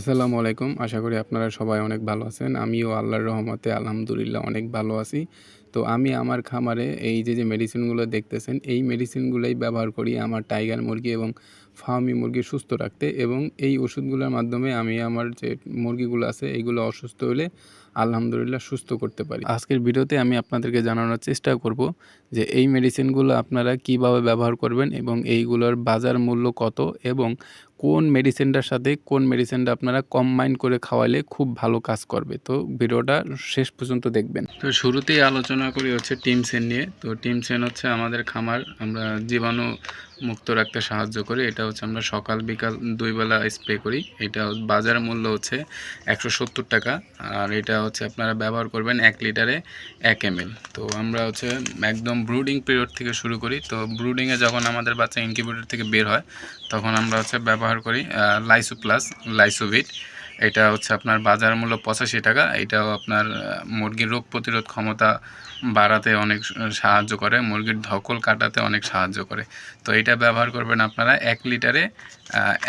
আসসালামু আলাইকুম। আশা করি আপনারা সবাই অনেক ভালো আছেন। আমিও আল্লাহর রহমতে আলহামদুলিল্লাহ অনেক ভালো আছি। তো আমি আমার খামারে এই যে যে মেডিসিনগুলো দেখতেছেন, এই মেডিসিনগুলোই ব্যবহার করি আমার টাইগার মুরগি এবং ফার্মি মুরগি সুস্থ রাখতে এবং এই ওষুধগুলোর মাধ্যমে আমি আমার যে মুরগিগুলো আছে, এইগুলো অসুস্থ হলে আলহামদুলিল্লাহ সুস্থ করতে পারি। আজকের ভিডিওতে আমি আপনাদেরকে জানানোর চেষ্টা করব যে, এই মেডিসিনগুলো আপনারা কীভাবে ব্যবহার করবেন এবং এইগুলোর বাজার মূল্য কত এবং কোন মেডিসিনটার সাথে কোন মেডিসিনটা আপনারা কম্বাইন করে খাওয়ালে খুব ভালো কাজ করবে? তো ভিডিওটা শেষ পর্যন্ত দেখবেন। তো শুরুতেই আলোচনা করি হচ্ছে টিমসেন নিয়ে। তো টিমসেন হচ্ছে আমাদের খামার। আমরা জীবাণু মুক্ত রাখতে সাহায্য করি। এটা হচ্ছে আমরা সকাল, বিকাল দুই বেলা স্প্রে করি। এটা বাজার মূল্য হচ্ছে একশো সত্তর টাকা। আর এটা হচ্ছে আপনারা ব্যবহার করবেন এক লিটারে এক এম তো আমরা হচ্ছে একদম ব্রুডিং পিরিয়ড থেকে শুরু করি। তো ব্রুডিংয়ে যখন আমাদের বাচ্চা ইনকিউবেটর থেকে বের হয়, তখন আমরা হচ্ছে ব্যবহার করি লাইসো প্লাস লাইসোভিট এটা হচ্ছে আপনার বাজার মূল্য পঁচাশি টাকা। এটাও আপনার মুরগির রোগ প্রতিরোধ ক্ষমতা বাড়াতে অনেক সাহায্য করে, মুরগির ধকল কাটাতে অনেক সাহায্য করে। তো এটা ব্যবহার করবেন আপনারা এক লিটারে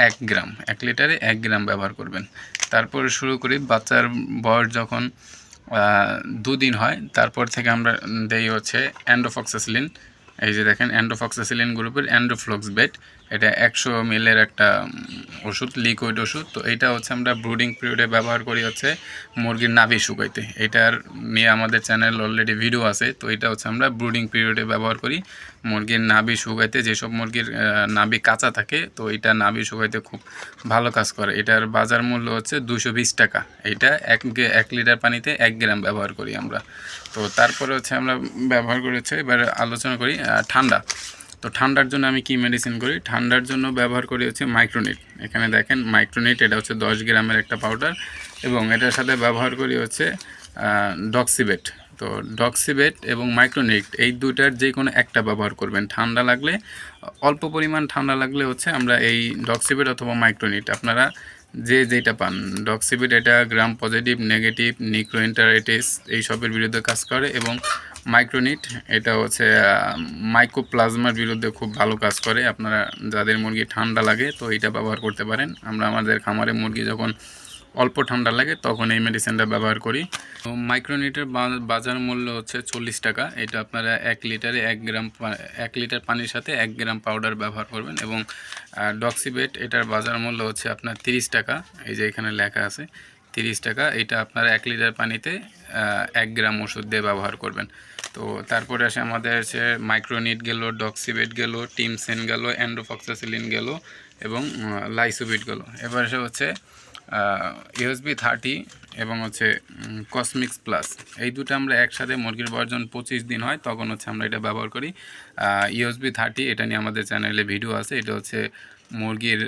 এক গ্রাম, এক লিটারে এক গ্রাম ব্যবহার করবেন। তারপর শুরু করি, বাচ্চার বয়স যখন দুদিন হয়, তারপর থেকে আমরা দেই হচ্ছে অ্যান্ডোফক্সাসিলিন এই যে দেখেন অ্যান্ডোফক্সাসিলিন গ্রুপের অ্যান্ডোফ্লক্স বেড এটা একশো মিলের একটা ওষুধ লিকুইড ওষুধ। তো এটা হচ্ছে আমরা ব্রুডিং পিরিয়ডে ব্যবহার করি হচ্ছে মুরগির নাভি শুকাইতে। এটার নিয়ে আমাদের চ্যানেল অলরেডি ভিডিও আছে। তো এটা হচ্ছে আমরা ব্রুডিং পিরিয়ডে ব্যবহার করি মুরগির নাভি শুকাইতে। যেসব মুরগির নাভি কাঁচা থাকে, তো এটা নাভি শুকাইতে খুব ভালো কাজ করে। এটার বাজার মূল্য হচ্ছে দুশো বিশ টাকা। এটা এক এক লিটার পানিতে এক গ্রাম ব্যবহার করি আমরা। তো তারপরে হচ্ছে আমরা ব্যবহার করি হচ্ছে, এবার আলোচনা করি ঠান্ডা। তো ঠান্ডার জন্য আমি কি মেডিসিন করি? ঠান্ডার জন্য ব্যবহার করি হচ্ছে মাইক্রোনিট এখানে দেখেন মাইক্রোনিট এটা হচ্ছে দশ গ্রামের একটা পাউডার এবং এটার সাথে ব্যবহার করি হচ্ছে ডক্সিবেট তো ডক্সিবেট এবং মাইক্রোনিট এই দুইটার যে কোনো একটা ব্যবহার করবেন। ঠান্ডা লাগলে, অল্প পরিমাণ ঠান্ডা লাগলে হচ্ছে আমরা এই ডক্সিবেট অথবা মাইক্রোনিট আপনারা যে যেটা পান। ডক্সিবিট এটা গ্রাম পজিটিভ নেগেটিভ নিক্রোইন্টারাইটিস এই সবের বিরুদ্ধে কাজ করে এবং মাইক্রোনিট, এটা হচ্ছে মাইক্রোপ্লাজমার বিরুদ্ধে খুব ভালো কাজ করে। আপনারা, যাদের মুরগি ঠান্ডা লাগে, তো এটা ব্যবহার করতে পারেন। আমরা আমাদের খামারে মুরগি যখন অল্প ঠান্ডা লাগে, তখন এই মেডিসিনটা ব্যবহার করি। তো মাইক্রোনিটের বাজার মূল্য হচ্ছে চল্লিশ টাকা। এটা আপনারা এক লিটারে এক গ্রাম এক লিটার পানির সাথে এক গ্রাম পাউডার ব্যবহার করবেন এবং ডক্সিবেট এটার বাজার মূল্য হচ্ছে আপনার তিরিশ টাকা। এই যে এখানে লেখা আছে। তিরিশ টাকা, এটা আপনারা এক লিটার পানিতে এক গ্রাম ওষুধ দিয়ে ব্যবহার করবেন। তো তারপরে আসে আমাদের হচ্ছে মাইক্রোনিট গেল, ডক্সিবেট গেল, টিমসেন গেল, অ্যান্ডোফক্সাসিলিন গেল এবং লাইসোবিট গেল। এবার এসে হচ্ছে ইউএসবি থার্টি এবং হচ্ছে কসমিক্স প্লাস। এই দুটো আমরা একসাথে মুরগির বর্জন পঁচিশ দিন হয়, তখন হচ্ছে আমরা এটা ব্যবহার করি। ইউএসবি থার্টি, এটা নিয়ে আমাদের চ্যানেলে ভিডিও আছে, এটা হচ্ছে মুরগির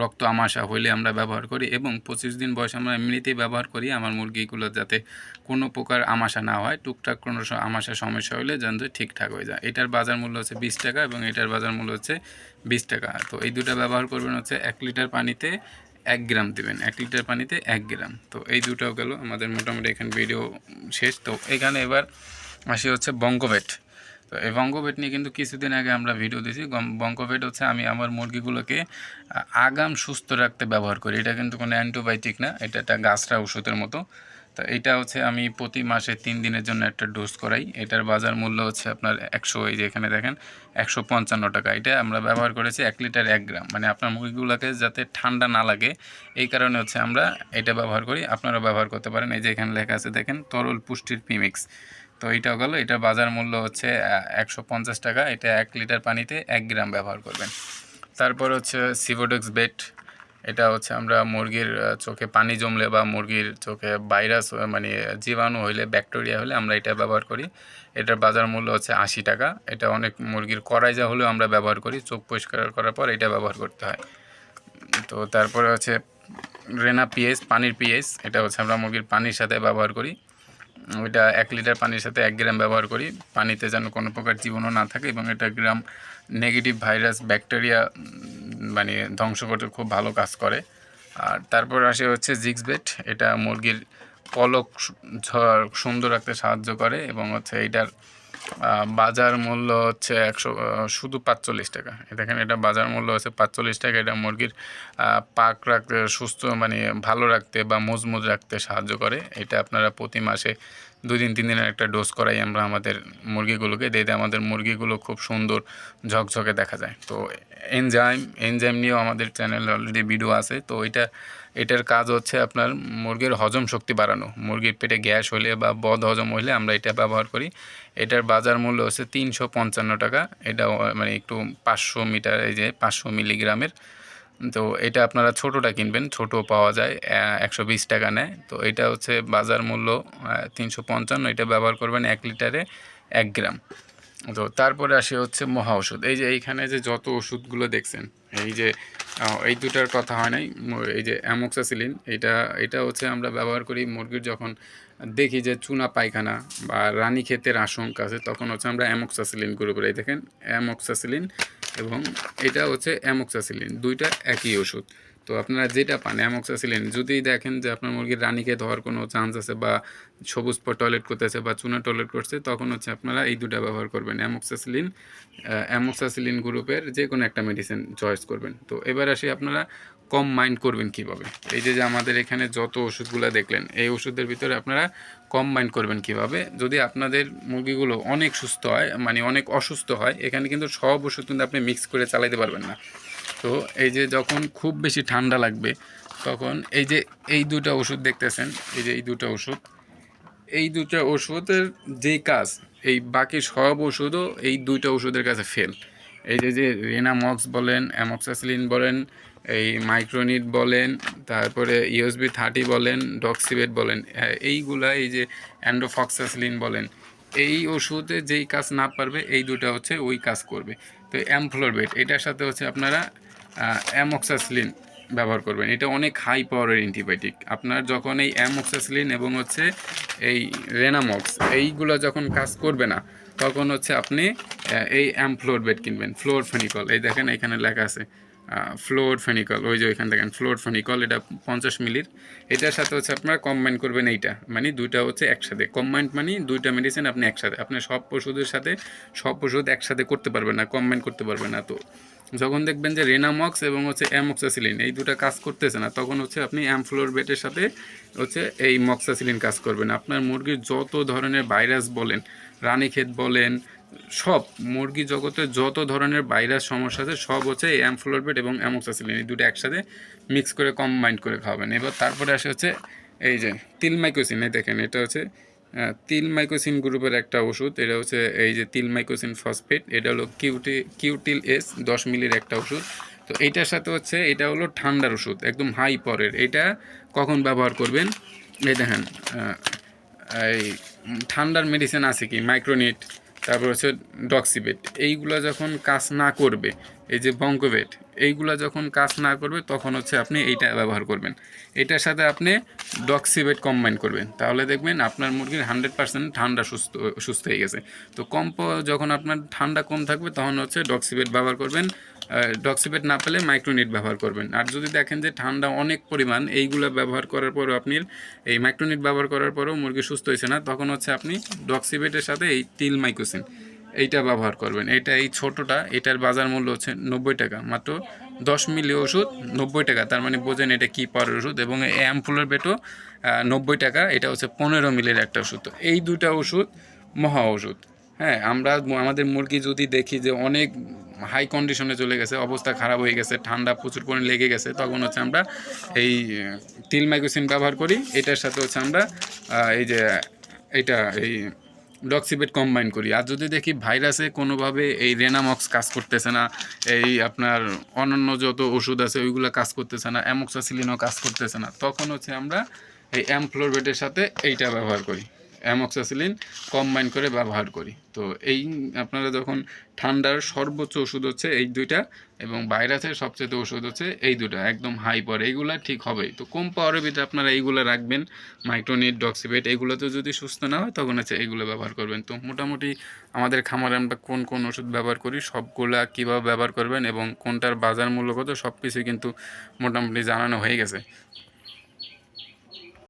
রক্ত আমাশা হইলে আমরা ব্যবহার করি এবং পঁচিশ দিন বয়স আমরা এমনিতেই ব্যবহার করি আমার মুরগিগুলো যাতে কোনো প্রকার আমাশা না হয়, টুকটাক কোনো আমাশা সমস্যা হলে যেন ঠিকঠাক হয়ে যায়। এটার বাজার মূল্য হচ্ছে বিশ টাকা এবং এটার বাজার মূল্য হচ্ছে বিশ টাকা। তো এই দুটো ব্যবহার করবেন হচ্ছে এক লিটার পানিতে এক গ্রাম দেবেন। এক লিটার পানিতে এক গ্রাম। তো এই দুটাও গেল। আমাদের মোটামুটি এখানে ভিডিও শেষ। তো এখানে এবার আসি হচ্ছে বঙ্গভেট। তো এই বঙ্গভেট নিয়ে কিন্তু কিছুদিন আগে আমরা ভিডিও দিয়েছি। বঙ্গভেট হচ্ছে আমি আমার মুরগিগুলোকে আগাম সুস্থ রাখতে ব্যবহার করি। এটা কিন্তু কোনো অ্যান্টিবায়োটিক না, এটা একটা গাছরা ওষুধের মতো। তো এটা হচ্ছে আমি প্রতি মাসে তিন দিনের জন্য একটা ডোজ করাই। এটার বাজার মূল্য হচ্ছে আপনার একশো, এই যে এখানে দেখেন, একশো পঞ্চান্ন টাকা। এটা আমরা ব্যবহার করেছি এক লিটার এক গ্রাম। মানে আপনার মুরগিগুলোকে যাতে ঠান্ডা না লাগে, এই কারণে হচ্ছে আমরা এটা ব্যবহার করি। আপনারা ব্যবহার করতে পারেন। এই যে এখানে লেখা আছে, দেখেন, তরল পুষ্টির পিমিক্স তো এইটাও গেলো। এটার বাজার মূল্য হচ্ছে একশো পঞ্চাশ টাকা। এটা এক লিটার পানিতে এক গ্রাম ব্যবহার করবেন। তারপর হচ্ছে সিভোডেক্স বেট এটা হচ্ছে আমরা মুরগির চোখে পানি জমলে বা মুরগির চোখে ভাইরাস মানে জীবাণু হইলে ব্যাকটেরিয়া হলে আমরা এটা ব্যবহার করি। এটার বাজার মূল্য হচ্ছে আশি টাকা। এটা অনেক মুরগির করাইজা হলেও আমরা ব্যবহার করি। চোখ পরিষ্কার করার পর এটা ব্যবহার করতে হয়। তো তারপরে হচ্ছে রেনা পিএস পানির পিএস এটা হচ্ছে আমরা মুরগির পানির সাথে ব্যবহার করি। ওইটা এক লিটার পানির সাথে এক গ্রাম ব্যবহার করি। পানিতে যেন কোনো প্রকার জীবনও না থাকে এবং এটা গ্রাম নেগেটিভ ভাইরাস ব্যাকটেরিয়া মানে ধ্বংস করতে খুব ভালো কাজ করে। আর তারপর আসে হচ্ছে জিক্সবেট এটা মুরগির পলক সুন্দর রাখতে সাহায্য করে এবং হচ্ছে এটার বাজার মূল্য হচ্ছে একশো শুধু পাঁচচল্লিশ টাকা। দেখেন, এটা বাজার মূল্য হচ্ছে পাঁচচল্লিশ টাকা। এটা মুরগির পাক রাখতে সুস্থ মানে ভালো রাখতে বা মজমুজ রাখতে সাহায্য করে। এটা আপনারা প্রতি মাসে দুই দিন তিন দিনের একটা ডোজ করাই আমরা আমাদের মুরগিগুলোকে দিতে আমাদের মুরগিগুলো খুব সুন্দর ঝকঝকে দেখা যায়। তো এনজাইম এনজাইম নিয়েও আমাদের চ্যানেল অলরেডি ভিডিও আছে। তো এটা, এটার কাজ হচ্ছে আপনার মুরগির হজম শক্তি বাড়ানো। মুরগির পেটে গ্যাস হলে বা বদ হজম হলে আমরা এটা ব্যবহার করি। এটার বাজার মূল্য হচ্ছে তিনশো পঞ্চান্ন টাকা। এটা মানে একটু পাঁচশো মিটার, এই যে পাঁচশো মিলিগ্রামের তো এটা আপনারা ছোটোটা কিনবেন, ছোটো পাওয়া যায় একশো বিশ টাকা নেয়। তো এটা হচ্ছে বাজার মূল্য তিনশো পঞ্চান্ন, এটা ব্যবহার করবেন এক লিটারে এক গ্রাম। তো তারপরে আসে হচ্ছে মহা ওষুধ। এই যে এইখানে যে যত ওষুধগুলো দেখছেন, এই যে এই দুটার কথা হয় নাই এই যে অ্যামোক্সাসিলিন, এটা এটা হচ্ছে আমরা ব্যবহার করি মুরগির যখন দেখি যে চুনা পায়খানা বা রানী ক্ষেতের আশঙ্কা আছে, তখন হচ্ছে আমরা অ্যামোক্সাসিলিন গ্রুপের, এই দেখেন, অ্যামোক্সাসিলিন এবং এটা হচ্ছে অ্যামোক্সাসিলিন, দুইটা একই ওষুধ। তো আপনারা যেটা পান, অ্যামোক্সাসিলিন, যদি দেখেন যে আপনার মুরগির রানীকে ধর কোনো চান্স আছে বা সবুজ পর টয়লেট করতেছে বা চুনা টয়লেট করছে, তখন হচ্ছে আপনারা এই দুটা ব্যবহার করবেন। অ্যামোক্সাসিলিন অ্যামোক্সাসিলিন গ্রুপের যে কোনো একটা মেডিসিন চয়েস করবেন। তো এবার আসি আপনারা কম মাইন্ড করবেন কীভাবে? এই যে যে আমাদের এখানে যত ওষুধগুলো দেখলেন, এই ওষুধের ভিতরে আপনারা কম মাইন্ড করবেন কীভাবে? যদি আপনাদের মুরগিগুলো অনেক সুস্থ হয় মানে অনেক অসুস্থ হয়, এখানে কিন্তু সব ওষুধ কিন্তু আপনি মিক্স করে চালাতে পারবেন না। তো এই যে, যখন খুব বেশি ঠান্ডা লাগবে, তখন এই যে, এই দুটো ওষুধ দেখতেছেন, এই যে, এই দুটো ওষুধ, এই দুটো ওষুধের যেই কাজ, এই বাকি সব ওষুধও এই দুইটা ওষুধের কাছে ফেল এই যে যে রেনামক্স বলেন, অ্যামক্সাসিলিন বলেন এই মাইক্রোনিট বলেন, তারপরে ইউএসবি থার্টি বলেন ডক্সিবেট বলেন এইগুলা এই যে অ্যান্ডোফক্সাসিলিন বলেন, এই ওষুধে যেই কাজ না পারবে, এই দুটো হচ্ছে ওই কাজ করবে। তো অ্যামফ্লোরবেট এটার সাথে হচ্ছে আপনারা অ্যামক্সাসিলিন ব্যবহার করবেন। এটা অনেক হাই পাওয়ারের অ্যান্টিবায়োটিক আপনার যখন এই অ্যামক্সাসিলিন এবং হচ্ছে এই রেনামক্স এইগুলো যখন কাজ করবে না, তখন হচ্ছে আপনি এই অ্যামফ্লোরবেট কিনবেন ফ্লোর ফেনিকল এই দেখেন এখানে লেখা আছে। ফ্লোর ফেনিকল ওই যে ওইখানে দেখেন ফ্লোর ফেনিকল এটা পঞ্চাশ মিলির। এটার সাথে হচ্ছে আপনারা কম্বাইন করবেন এইটা মানে দুইটা হচ্ছে একসাথে। কম্বাইন্ড মানে দুইটা মেডিসিন আপনি একসাথে, আপনি সব ওষুধের সাথে, সব ওষুধ একসাথে করতে পারবেন না কম্বাইন করতে পারবেন না তো। যখন দেখবেন যে রেনামক্স এবং হচ্ছে অ্যামক্সাসিলিন এই দুটো কাজ করতেছে না, তখন হচ্ছে আপনি অ্যামফ্লোর বেটের সাথে হচ্ছে এই মক্সাসিলিন কাজ করবেন। আপনার মুরগির যত ধরনের ভাইরাস বলেন রানীক্ষেত বলেন সব মুরগি জগতে যত ধরনের ভাইরাস সমস্যা আছে, সব হচ্ছে এই অ্যামফ্লোরবেট এবং অ্যামক্সাসিলিন। এই দুটো একসাথে মিক্স করে কম্বাইন্ড করে খাওয়াবেন। এবার তারপরে আসে হচ্ছে এই যে তিল মাইকোসিন এই দেখেন, এটা হচ্ছে তিল মাইকোসিন গ্রুপের একটা ওষুধ। এটা হচ্ছে এই যে তিল মাইকোসিন ফসফেট এটা হলো কিউটি কিউটিল এস দশ মিলির একটা ওষুধ। তো এইটার সাথে হচ্ছে, এটা হলো ঠান্ডার ওষুধ, একদম হাই পরের। এটা কখন ব্যবহার করবেন? এই দেখেন এই ঠান্ডার মেডিসিন আছে কি? মাইক্রোনিট তারপর হচ্ছে ডক্সিবেট এইগুলো যখন কাজ না করবে এই যে বঙ্কোবেট এইগুলো যখন কাজ না করবে, তখন হচ্ছে আপনি এইটা ব্যবহার করবেন। এটার সাথে আপনি ডক্সিবেট কম্বাইন করবেন। তাহলে দেখবেন আপনার মুরগির হান্ড্রেড পার্সেন্ট ঠান্ডা সুস্থ সুস্থ হয়ে গেছে। তো কম যখন আপনার ঠান্ডা কম থাকবে, তখন হচ্ছে ডক্সিবেট ব্যবহার করবেন। ডক্সিবেট না পেলে মাইক্রোনিট ব্যবহার করবেন। আর যদি দেখেন যে ঠান্ডা অনেক পরিমাণ, এইগুলো ব্যবহার করার পরও আপনি, এই মাইক্রোনিট ব্যবহার করার পরও মুরগি সুস্থ হয়েছে না, তখন হচ্ছে আপনি ডক্সিবেটের সাথে এই তিল মাইকোসিন। এইটা ব্যবহার করবেন। এটা এই ছোটোটা, এটার বাজার মূল্য হচ্ছে নব্বই টাকা। মাত্র দশ মিলি ওষুধ নব্বই টাকা। তার মানে বোঝেন এটা কী পাওয়ার ওষুধ এবং অ্যাম্পুলের বেটও নব্বই টাকা। এটা হচ্ছে পনেরো মিলির একটা ওষুধ। তো এই দুটা ওষুধ মহা ওষুধ। হ্যাঁ আমরা আমাদের মুরগি যদি দেখি যে অনেক হাই কন্ডিশনে চলে গেছে, অবস্থা খারাপ হয়ে গেছে, ঠান্ডা প্রচুর পরিমাণে লেগে গেছে, তখন হচ্ছে আমরা এই, তিল মাইকোসিন ব্যবহার করি। এটার সাথে হচ্ছে আমরা এই যে এটা এই ডক্সিবেট কম্বাইন করি। আর যদি দেখি ভাইরাসে কোনোভাবে এই রেনামক্স কাজ করতেছে না, এই আপনার অনন্য যত ওষুধ আছে ওইগুলো কাজ করতেছে না অ্যামক্সাসিলিনও কাজ করতেছে না, তখন হচ্ছে আমরা এই অ্যামফ্লোরবেটের সাথে এইটা ব্যবহার করি। অ্যামক্সাসিলিন কম্বাইন করে ব্যবহার করি। তো এই আপনারা যখন ঠান্ডার সর্বোচ্চ ওষুধ হচ্ছে এই দুইটা এবং ভাইরাসের সবচেয়ে ওষুধ হচ্ছে এই দুটো একদম হাই পাওয়ার এইগুলা ঠিক হবেই। তো কম পাওয়ারের ভিতরে আপনারা এইগুলো রাখবেন, মাইক্রোনিট ডক্সিবেট এইগুলোতে যদি সুস্থ না হয় তখন হচ্ছে এইগুলো ব্যবহার করবেন। তো মোটামুটি আমাদের খামারে আমরা কোন কোন ওষুধ ব্যবহার করি, সবগুলা কীভাবে ব্যবহার করবেন এবং কোনটার বাজার মূল্য কত সব কিছুই কিন্তু মোটামুটি জানানো হয়ে গেছে।